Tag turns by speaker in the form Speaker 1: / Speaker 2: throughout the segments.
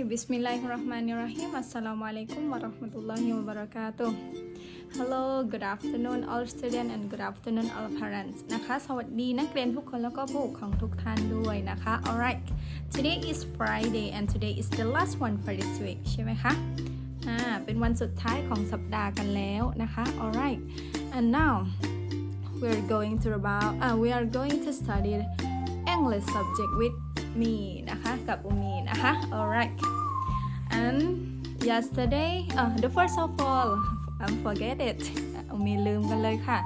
Speaker 1: Bismillahirrahmanirrahim Assalamualaikum warahmatullahi wabarakatuh Hello good afternoon all students and good afternoon all parents นะคะ สวัสดีนักเรียนทุกคนแล้วก็ผู้ปกครองทุกท่านด้วยนะคะ alright today is Friday and today is the last one for this week ใช่ไหมคะอ่าเป็นวันสุดท้ายของสัปดาห์กันแล้วนะคะ alright and now we are going to about uh, we are going to study English subject with me นะคะกับอุมีนะคะ alright and yesterday uh, the first of all I forget it อุมีลืมกันเลยค่ะ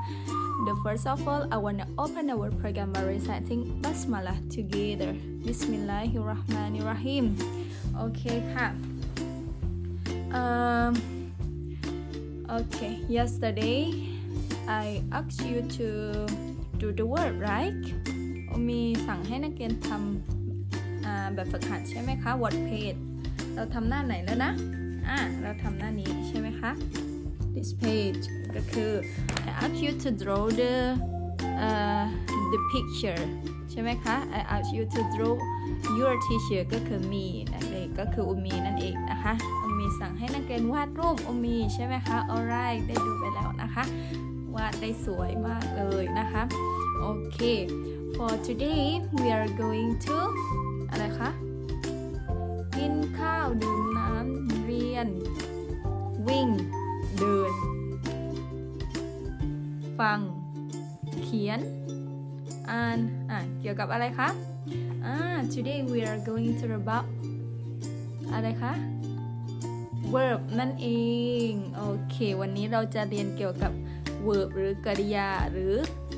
Speaker 1: the first of all I want to open our program by reciting basmalah together Bismillahirrahmanirrahim โอเคค่ะ um, okay yesterday I asked you to do the work right มีสั่งให้นักเรียนทำอ่า แบบฝึกหัดใช่ไหมคะ what page เราทำหน้าไหนแล้วนะอ่าเราทำหน้านี้ใช่ไหมคะ this page ก็คือ I ask you to draw the uh, the picture ใช่ไหมคะ I ask you to draw your teacher ก็คือมีนั่นเองก็คืออุมีนั่นเองนะคะอุมีสั่งให้นักเรียนวาดรูปอุมีใช่ไหมคะ alright ได้ดูไปแล้วนะคะ วาดได้สวยมากเลยนะคะ โอเค for today we are going to อะไรคะ กินข้าวดื่มน้ำเรียน วิ่ง เดิน ฟัง เขียน อ่าน อะ เกี่ยวกับอะไรคะอ่า today we are going to about อะไรคะ verb นั่นเอง โอเค วันนี้เราจะเรียนเกี่ยวกับ verb หรือกริยาหรือ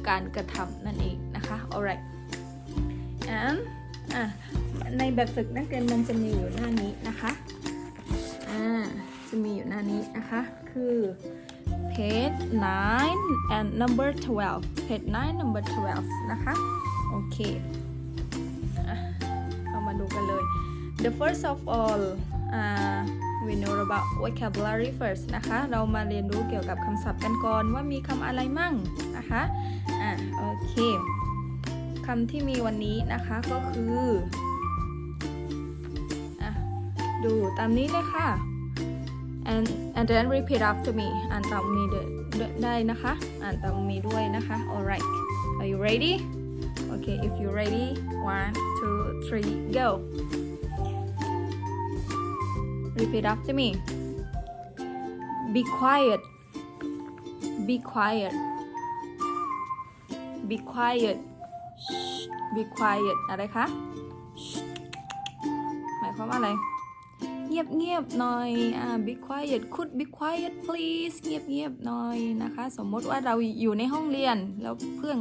Speaker 1: การกระทำนั่นเองนะคะ alright and อะ ในแบบฝึกนักเรียนมันจะมีอยู่หน้านี้นะคะ อ่า จะมีอยู่หน้านี้นะคะ คือ page 9 and number 12 page 9 number 12 นะคะ โอเคเรามาดูกันเลย the first of all อ่า we know about vocabulary first นะคะ เรามาเรียนรู้เกี่ยวกับคำศัพท์กันก่อนว่ามีคำอะไรมั่งนะคะ อะ โอเคคำที่มีวันนี้นะคะก็คือ ดูตามนี้เลยค่ะ and and then repeat after me อ่านตามมีเดได้นะคะ อ่านตามมีด้วยนะคะ alright are you ready okay if you ready one two three go repeat after me be quiet be quiet be quiet Shh, be quiet อะไรคะ Shh หมายความว่าอะไร เ งียบเงียบหน่อยอ่า be quiet could be quiet please เงียบเงียบหน่อยนะคะ สมมติว่าเราอยู่ในห้องเรียนแล้วเพื่อน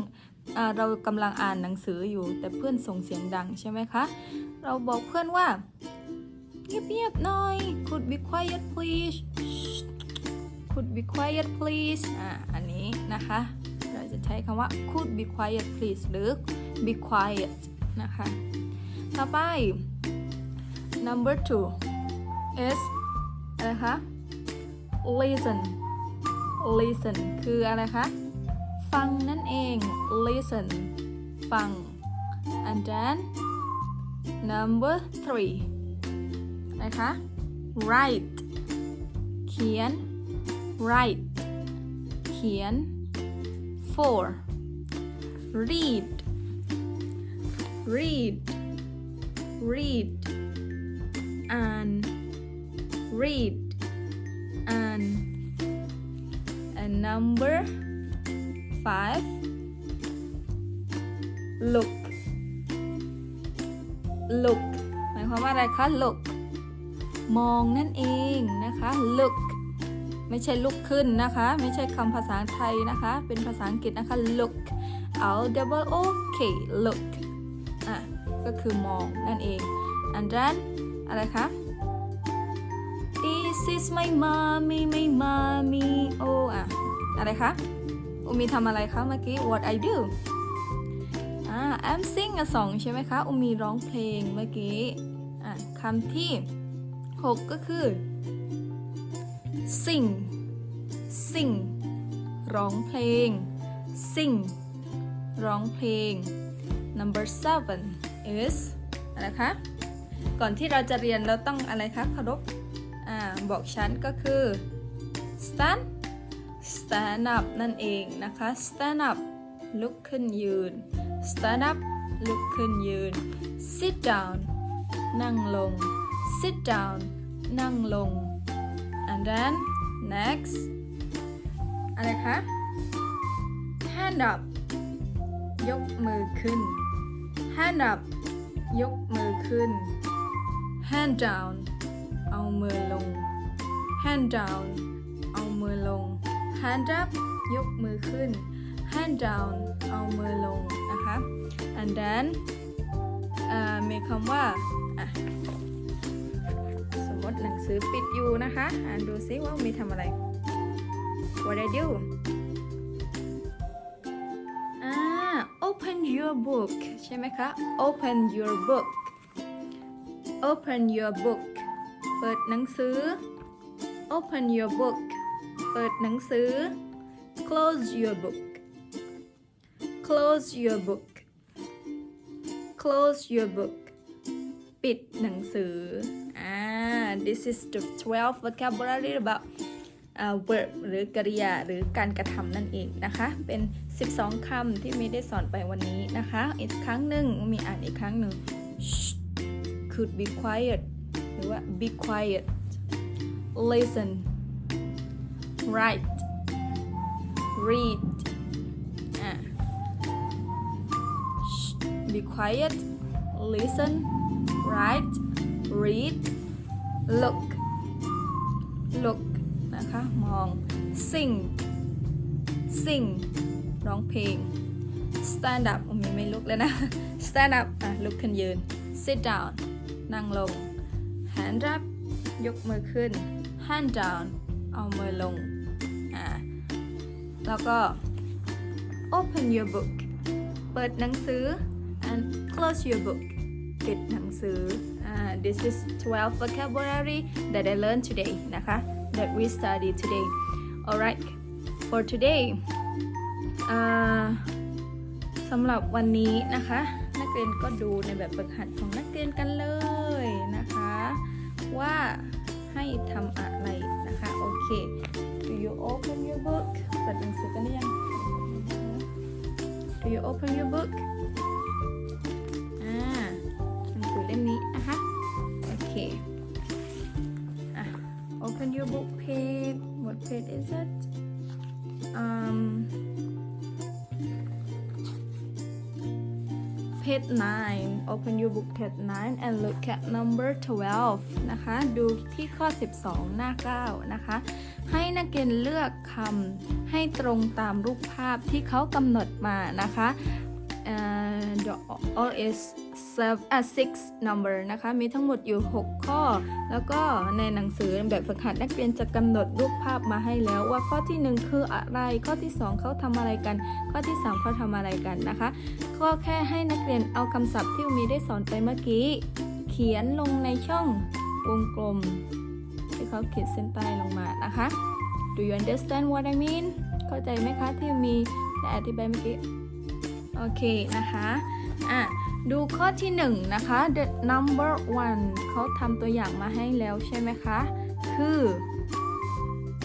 Speaker 1: อ่าเรากำลังอ่านหนังสืออยู่ แต่เพื่อนส่งเสียงดังใช่ไหมคะ เราบอกเพื่อนว่า เงียบเงียบหน่อย could be quiet please could be quiet please อ่าอันนี้นะคะ เราจะใช้คำว่า could be quiet please หรือ be quiet นะคะ ต่อไป number two is อะไรคะ listen listen คืออะไรคะ ฟังนั่นเอง listen ฟัง and then number three อะไรคะ write เขียน write เขียน four read read read อ่าน read and and number five look look หมายความว่าอะไรคะ look มองนั่นเองนะคะ look ไม่ใช่ลุกขึ้นนะคะ ไม่ใช่คำภาษาไทยนะคะ เป็นภาษาอังกฤษนะคะ look L double O K look อะ ก็คือมองนั่นเอง and then อะไรคะ This is my mommy my mommy โอ้อะอะไรคะอุมีทำอะไรคะเมื่อกี้ What I do อ่า I'm sing a song ใช่ไหมคะอุมีร้องเพลงเมื่อกี้อะคำที่ 6 ก็คือ sing sing ร้องเพลง sing ร้องเพลง number seven is อะไรคะ ก่อนที่เราจะเรียนเราต้องอะไรคะเคารพ อ่าบอกฉันก็คือ stand stand up นั่นเองนะคะ stand up ลุกขึ้นยืน stand up ลุกขึ้นยืน sit down นั่งลง sit down นั่งลง and then next อะไรคะ hand up ยกมือขึ้น hand up ยกมือขึ้น hand down เอามือลง hand down เอามือลง hand up ยกมือขึ้น hand down เอามือลงนะคะ and then มีคำว่าสมมติหนังสือปิดอยู่นะคะ อ่านดูซิว่ามีทำอะไร what I do อ่า open your book ใช่ไหมคะ open your book open your book เปิดหนังสือ open your book เปิดหนังสือ close your book close your book close your book ปิดหนังสืออ่า this is the 12 vocabulary about uh, verb หรือกริยาหรือการกระทำนั่นเองนะคะ เป็น 12 คำที่มีได้สอนไปวันนี้นะคะ อีกครั้งหนึ่งมีอ่านอีกครั้งหนึ่ง Shh. could be quiet รือว่า be quiet listen write read อะ Shh. be quiet listen write read look look นะคะ มอง sing sing ร้องเพลง stand up มีไม่ลุกแล้วนะ stand up อะลุกขึ้นยืน sit down นั่งลง hand up ยกมือขึ้น hand down เอามือลง อ่า แล้วก็ open your book เปิดหนังสือ and close your book ปิดหนังสืออ่า this is 12 vocabulary that I learned today นะคะ that we study today alright for today อ่าสำหรับวันนี้นะคะ นักเรียนก็ดูในแบบฝึกหัดของนักเรียนกันเลย ว่าให้ทำอะไรนะคะ โอเค do you open your book เปิดหนังสือกันหรือยัง do you open your book อ่าหนังสือเล่มนี้นะคะ โอเคอะ open your book page what page is it page 9 open your book page 9 and look at number 12 นะคะ ดูที่ข้อ 12 หน้า 9 นะคะ ให้นักเรียนเลือกคำให้ตรงตามรูปภาพที่เขากำหนดมานะคะ the all is serve as six number นะคะ มีทั้งหมดอยู่ 6 ข้อ แล้วก็ในหนังสือแบบฝึกหัดนักเรียนจะกำหนดรูปภาพมาให้แล้วว่าข้อที่ 1 คืออะไร ข้อที่ 2 เขาทำอะไรกัน ข้อที่ 3 เขาทำอะไรกันนะคะก็แค่ให้นักเรียนเอาคำศัพท์ที่มีได้สอนไปเมื่อกี้ เขียนลงในช่องวงกลม ที่เขาเขีดเส้นใต้ลงมานะคะ Do you understand what I mean เข้าใจไหมคะที่มีได้อธิบายเมื่อกี้ โอเคนะคะ อะดูข้อที่หนึ่งนะคะ the number one เขาทำตัวอย่างมาให้แล้วใช่ไหมคะ คือ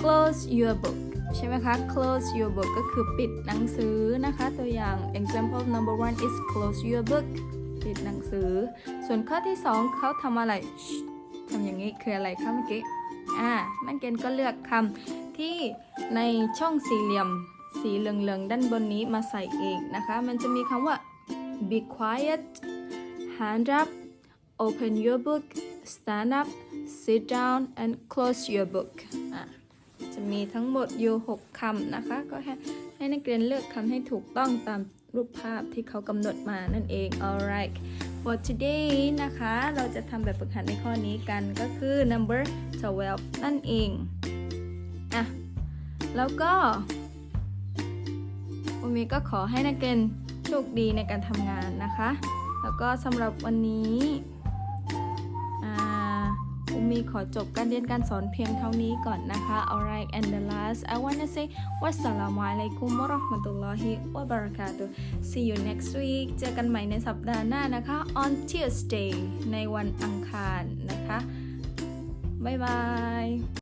Speaker 1: close your book ใช่ไหมคะ close your book ก็คือปิดหนังสือนะคะ ตัวอย่าง example number one is close your book ปิดหนังสือ ส่วนข้อที่สองเขาทำอะไรทำอย่างนี้คืออะไรคะเมื่อกี้ อ่านักเรียนก็เลือกคำที่ในช่องสี่เหลี่ยมสีเหลืองๆด้านบนนี้มาใส่เองนะคะ มันจะมีคำว่า be quiet hand up open your book stand up sit down and close your book จะมีทั้งหมดอยู่ 6คำนะคะ ก็ให้ให้นักเรียนเลือกคำให้ถูกต้องตามรูปภาพที่เขากำหนดมานั่นเอง alright for today นะคะ เราจะทำแบบฝึกหัดในข้อนี้กันก็คือ number 12 นั่นเอง อะ แล้วก็อุมิก็ขอให้นักเรียน โชคดีในการทำงานนะคะ แล้วก็สำหรับวันนี้อุมีขอจบการเรียนการสอนเพียงเท่านี้ก่อนนะคะ alright and the last I wanna say วัสสลามุอะลัยกุมวะเราะห์มะตุลลอฮิวะบะเราะกาตุ see you next week เจอกันใหม่ในสัปดาห์หน้านะคะ on Tuesday ในวันอังคารนะคะ บ๊ายบาย